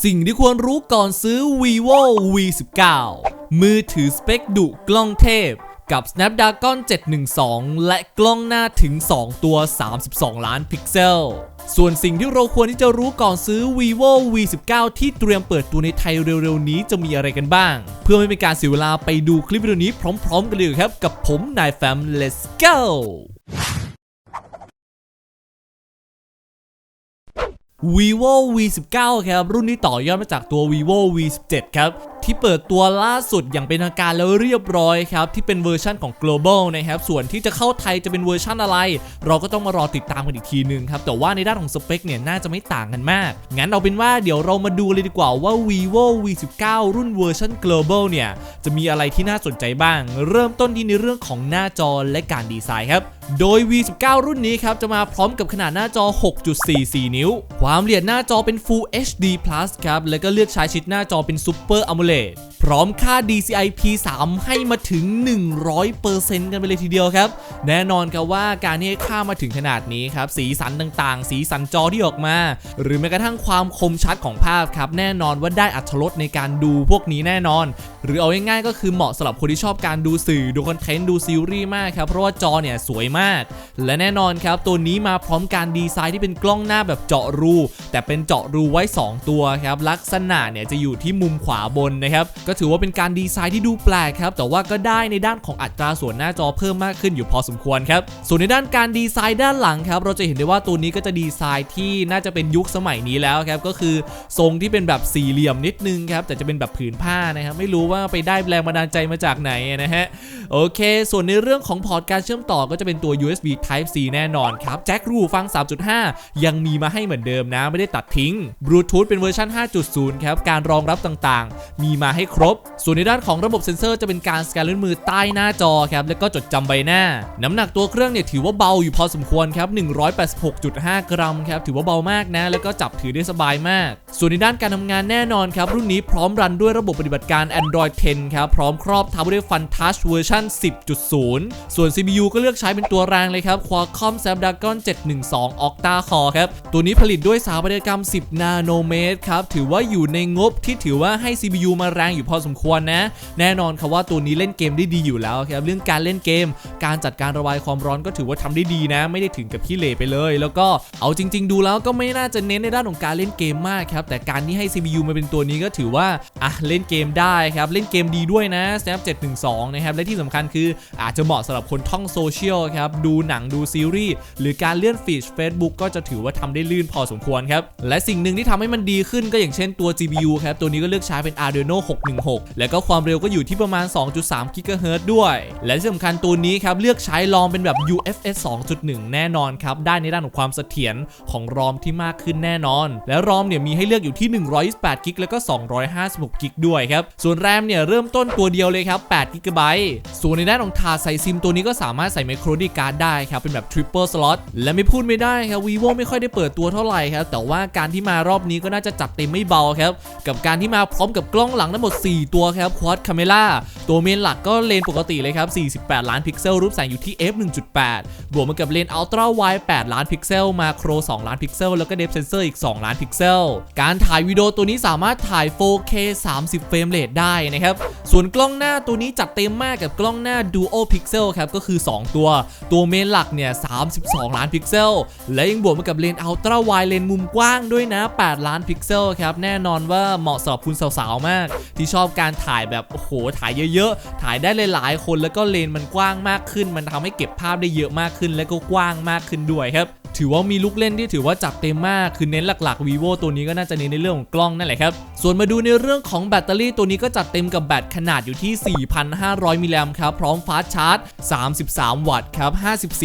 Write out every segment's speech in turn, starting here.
สิ่งที่ควรรู้ก่อนซื้อ vivo v19 มือถือสเปคดุกล้องเทพ กับ Snapdragon 712 และกล้องหน้าถึง 2 ตัว 32 ล้านพิกเซล ส่วนสิ่งที่เราควรที่จะรู้ก่อนซื้อ vivo v19 ที่เตรียมเปิดตัวในไทยเร็วๆ นี้จะมีอะไรกันบ้าง เพื่อไม่เป็นการเสียเวลาไปดูคลิปวิดีโอนี้พร้อม ๆ กันเลยครับ กับผมนายแฟม let's go vivo v19 ครับรุ่นนี้ต่อยอดมาจากตัว vivo v17 ครับ ที่เปิดตัวล่าสุดอย่างเป็นทางการแล้วเรียบร้อยครับ ที่เป็นเวอร์ชั่นของ global นะครับ ส่วนที่จะเข้าไทยจะเป็นเวอร์ชั่นอะไร เราก็ต้องมารอติดตามกันอีกทีนึงครับ แต่ว่าในด้านของสเปคเนี่ยน่าจะไม่ต่างกันมาก งั้นเอาเป็นว่าเดี๋ยวเรามาดูเลยดีกว่าว่า vivo v19 รุ่นเวอร์ชัน global เนี่ยจะมีอะไรที่น่าสนใจบ้าง เริ่มต้นที่ในเรื่องของหน้าจอและการดีไซน์ครับโดย V19 รุ่นนี้ครับ จะมาพร้อมกับขนาดหน้าจอ 6.44 นิ้ว ความละเอียดหน้าจอเป็น Full HD Plus ครับ แล้วก็เลือกใช้ชิดหน้าจอเป็น Super AMOLED พร้อมค่า DCI P3 ให้มาถึง 100%กันไปเลยทีเดียวครับ แน่นอนครับว่าการที่ค่ามาถึงขนาดนี้ครับ สีสันต่างๆ สีสันจอที่ออกมา หรือแม้กระทั่งความคมชัดของภาพครับ แน่นอนว่าได้อัตรสในการดูพวกนี้แน่นอน หรือเอาง่ายๆก็คือเหมาะสำหรับคนที่ชอบการดูสื่อดูคอนเทนต์ดูซีรีส์มากครับ เพราะว่าจอเนี่ยสวยมาก และแน่นอนครับตัวนี้มาพร้อมการดีไซน์ที่เป็นกล้องหน้าแบบเจาะรู แต่เป็นเจาะรูไว้ 2 ตัวครับลักษณะเนี่ยจะอยู่ที่มุมขวาบนนะครับ ก็ถือว่าเป็นการดีไซน์ที่ดูแปลกครับ แต่ว่าก็ได้ในด้านของอัตราส่วนหน้าจอเพิ่มมากขึ้นอยู่พอสมควรครับ ส่วนในด้านการดีไซน์ด้านหลังครับ เราจะเห็นได้ว่าตัวนี้ก็จะดีไซน์ที่น่าจะเป็นยุคสมัยนี้แล้วครับ ก็คือทรงที่เป็นแบบสี่เหลี่ยมนิดนึงครับ แต่จะเป็นแบบผืนผ้านะครับ ไม่รู้ว่าไปได้แรงบันดาลใจมาจากไหนนะฮะ โอเค ส่วนในเรื่องของพอร์ตการเชื่อมต่อก็จะเป็นตัว USB Type C แน่นอนครับ แจ็ครูฟัง 3.5 ยังมีมาให้เหมือนเดิมนะ ไม่ได้ตัดทิ้งบลูทูธเป็นเวอร์ชัน5.0 ครับ การรองรับต่างๆ มีมาให้ครบ ส่วนในด้านของระบบเซ็นเซอร์จะเป็นการสแกนด้วยมือใต้หน้าจอครับแล้วก็จดจำใบหน้า น้ำหนักตัวเครื่องเนี่ยถือว่าเบาอยู่พอสมควรครับ 186.5 กรัมครับถือว่าเบามากนะ แล้วก็จับถือได้สบายมาก ส่วนในด้านการทำงานแน่นอนครับ รุ่นนี้พร้อมรันด้วยระบบปฏิบัติการ Android 10 ครับ พร้อมครอบทับด้วย Fun Touch เวอร์ชัน10.0 ส่วน CPU ก็เลือกใช้เป็นตัวแรงเลยครับ Qualcomm Snapdragon 712 Octa Core ครับตัวนี้ผลิตด้วยสถาปัตยกรรม 10 นาโนเมตรครับถือว่าอยู่ในงบที่ถือว่าให้ CPU มาแรงอยู่พอสมควรนะ แน่นอนครับว่าตัวนี้เล่นเกมได้ดีอยู่แล้วครับเรื่องการเล่นเกม การจัดการระบายความร้อนก็ถือว่าทำได้ดีนะ ไม่ได้ถึงกับขี้เหร่ไปเลย แล้วก็เอาจริง ๆ ดูแล้วก็ไม่น่าจะเน้นในด้านของการเล่นเกมมากครับแต่การที่ให้ CPU มาเป็นตัวนี้ก็ถือว่าอะเล่นเกมได้ครับเล่นเกมดีด้วยนะ Snap 712นะครับและที่สำคัญคืออาจจะเหมาะสำหรับคนท่องโซเชียลครับดูหนังดูซีรีส์หรือการเลื่อนฟีด Facebook ก็จะถือว่าทำได้ลื่นพอสมควรครับและสิ่งหนึ่งที่ทำให้มันดีขึ้นก็อย่างเช่นตัว GPU ครับตัวนี้ก็เลือกใช้เป็น Arduino Adreno 616 แล้วก็ความเร็วก็อยู่ที่ประมาณ 2.3 GHz ด้วย และที่สำคัญตัวนี้ครับ เลือกใช้รอมเป็นแบบ UFS 2.1 แน่นอนครับ ได้ในด้านของความเสถียรของรอมที่มากขึ้นแน่นอน และรอมเนี่ยมีให้เลือกอยู่ที่ 128 กิก แล้วก็ 256 กิกด้วยครับ ส่วนแรมเนี่ยเริ่มต้นตัวเดียวเลยครับ8 GB ส่วนในด้านของถาดใส่ซิมตัวนี้ก็สามารถใส่ไมโครดีการ์ดได้ครับ เป็นแบบ Triple Slot และไม่พูดไม่ได้ครับ vivo ไม่ค่อยได้เปิดตัวเท่าไหร่ครับ แต่ว่าการที่มารอบนี้ก็น่าจะจัดเต็มไม่เบาครับ กับการที่มาพร้อมกับกล้องหลังทั้งหมด 4 ตัวครับ Quad Camera ตัวเมนหลักก็เลนปกติเลยครับ 48 ล้านพิกเซลรูปแสงอยู่ที่ f 1.8 บวกมากับเลน Ultra Wide 8ล้านพิกเซลมาโคร 2 ล้านพิกเซลแล้วก็ Depth Sensor อีก 2 ล้านพิกเซล การถ่ายวิดีโอตัวนี้สามารถถ่าย 4K 30 เฟรมเรทได้นะครับ ส่วนกล้องหน้าตัวนี้จัดเต็มมากกับกล้องหน้า Duo Pixel ครับก็คือ 2 ตัว ตัวเมนหลักเนี่ย 32 ล้านพิกเซล และยังบวกมากับเลน Ultra Wide เลนมุมกว้างด้วยนะ 8 ล้านพิกเซลครับแน่นอนว่าเหมาะสำหรับคุณสาวๆมากที่ชอบการถ่ายแบบโอ้โหถ่ายเยอะๆ ถ่ายได้หลายๆคนแล้วก็เลนมันกว้างมากขึ้น มันทำให้เก็บภาพได้เยอะมากขึ้น และก็กว้างมากขึ้นด้วยครับถือว่ามีลูกเล่นที่ถือว่าจัดเต็มมาก คือเน้นหลักๆ vivo ตัวนี้ก็น่าจะเน้นในเรื่องของกล้องนั่นแหละครับ ส่วนมาดูในเรื่องของแบตเตอรี่ตัวนี้ก็จัดเต็มกับแบตขนาดอยู่ที่ 4,500 มิลลิแอมป์ครับ พร้อมฟาสชาร์จ 33 วัตต์ครับ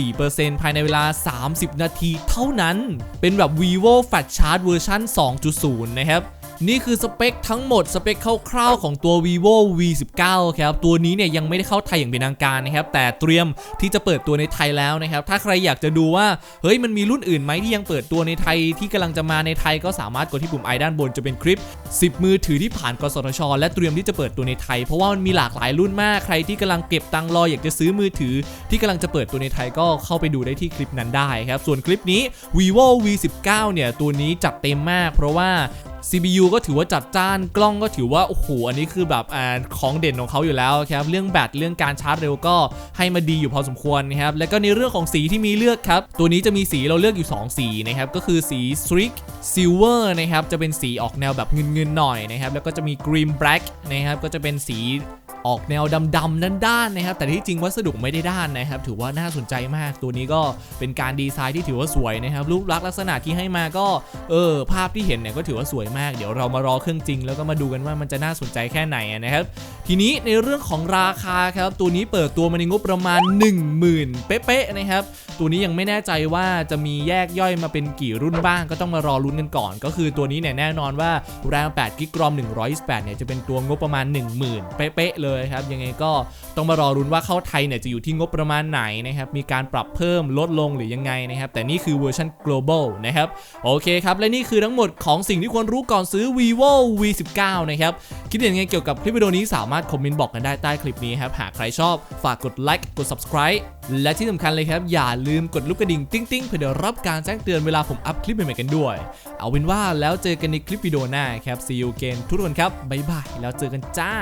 54%ภายในเวลา 30 นาทีเท่านั้น เป็นแบบ vivo fast charge เวอร์ชัน2.0 นะครับ นี่คือสเปคทั้งหมดสเปคคร่าวๆของตัว vivo v19 ครับ ตัวนี้เนี่ยยังไม่ได้เข้าไทยอย่างเป็นทางการนะครับ แต่เตรียมที่จะเปิดตัวในไทยแล้วนะครับ ถ้าใครอยากจะดูว่า เฮ้ยมันมีรุ่นอื่นไหมที่ยังเปิดตัวในไทยที่กำลังจะมาในไทยก็สามารถกดที่ปุ่มไอด้านบนจะเป็นคลิป 10 มือถือที่ผ่านกสทช และเตรียมที่จะเปิดตัวในไทย เพราะว่ามันมีหลากหลายรุ่นมากใครที่กำลังเก็บตังค์รออยากจะซื้อมือถือ ที่กำลังจะเปิดตัวในไทยก็เข้าไปดูได้ที่คลิปนั้นได้ครับส่วนคลิปนี้ vivo v19 เนี่ยตัวนี้จัดเต็มมาก เพราะว่า CPU ก็ถือว่าจัดจ้านกล้องก็ถือว่า โอ้โห อันนี้คือแบบอ่าของเด่นของเขาอยู่แล้วครับ เรื่องแบตเรื่องการชาร์จเร็วก็ให้มาดีอยู่พอสมควรนะครับ แล้วก็ในเรื่องของสีที่มีเลือกครับ ตัวนี้จะมีสีเราเลือกอยู่ 2 สีนะครับ ก็คือสี Streak Silver นะครับ จะเป็นสีออกแนวแบบเงินๆหน่อยนะครับ แล้วก็จะมี Green Black นะครับ ก็จะเป็นสีออกแนวดำๆด้านๆนะครับ แต่ที่จริงวัสดุไม่ได้ด้านนะครับ ถือว่าน่าสนใจมากตัวนี้ก็เป็นการดีไซน์ที่ถือว่าสวยนะครับรูปลักษณ์ลักษณะที่ให้มาก็เออภาพที่เห็นเนี่ยก็ถือว่าสวยมาก เดี๋ยวเรามารอเครื่องจริง แล้วก็มาดูกันว่ามันจะน่าสนใจแค่ไหนนะครับ ทีนี้ในเรื่องของราคาครับ ตัวนี้เปิดตัวมาในงบประมาณ 10,000 เป๊ะๆนะครับ ตัวนี้ยังไม่แน่ใจว่าจะมีแยกย่อยมาเป็นกี่รุ่นบ้าง ก็ต้องมารอลุ้นกันก่อน ก็คือตัวนี้เนี่ยแน่นอนว่า RAM 8 g b ROM 128เนี่ยจะเป็นตัวงบประมาณ 10,000 เป๊ะๆเลยครับ ยังไงก็ต้องมารอลุ้นว่าเข้าไทยเนี่ยจะอยู่ที่งบประมาณไหนนะครับมีการปรับเพิ่มลดลงหรือยังไงนะครับแต่นี่คือเวอร์ชัน global นะครับโอเคครับและนี่คือทั้งหมดของสิ่งที่ควรรู้ก่อนซื้อ vivo v19 นะครับ คิดเห็นยังไงเกี่ยวกับคลิปวิดีโอนี้สามารถคอมเมนต์บอกกันได้ใต้คลิปนี้ครับ หากใครชอบฝากกดไลค์กด subscribe และที่สำคัญเลยครับ อย่าลืมกดลูกกระดิ่งติ้งติ้งๆ เพื่อได้รับการแจ้งเตือนเวลาผมอัพคลิปใหม่ๆกันด้วย เอาเป็นว่าแล้วเจอกันในคลิปวิดีโอหน้าครับ see you again ทุกคนครับบ๊ายบายแล้วเจอกันจ้า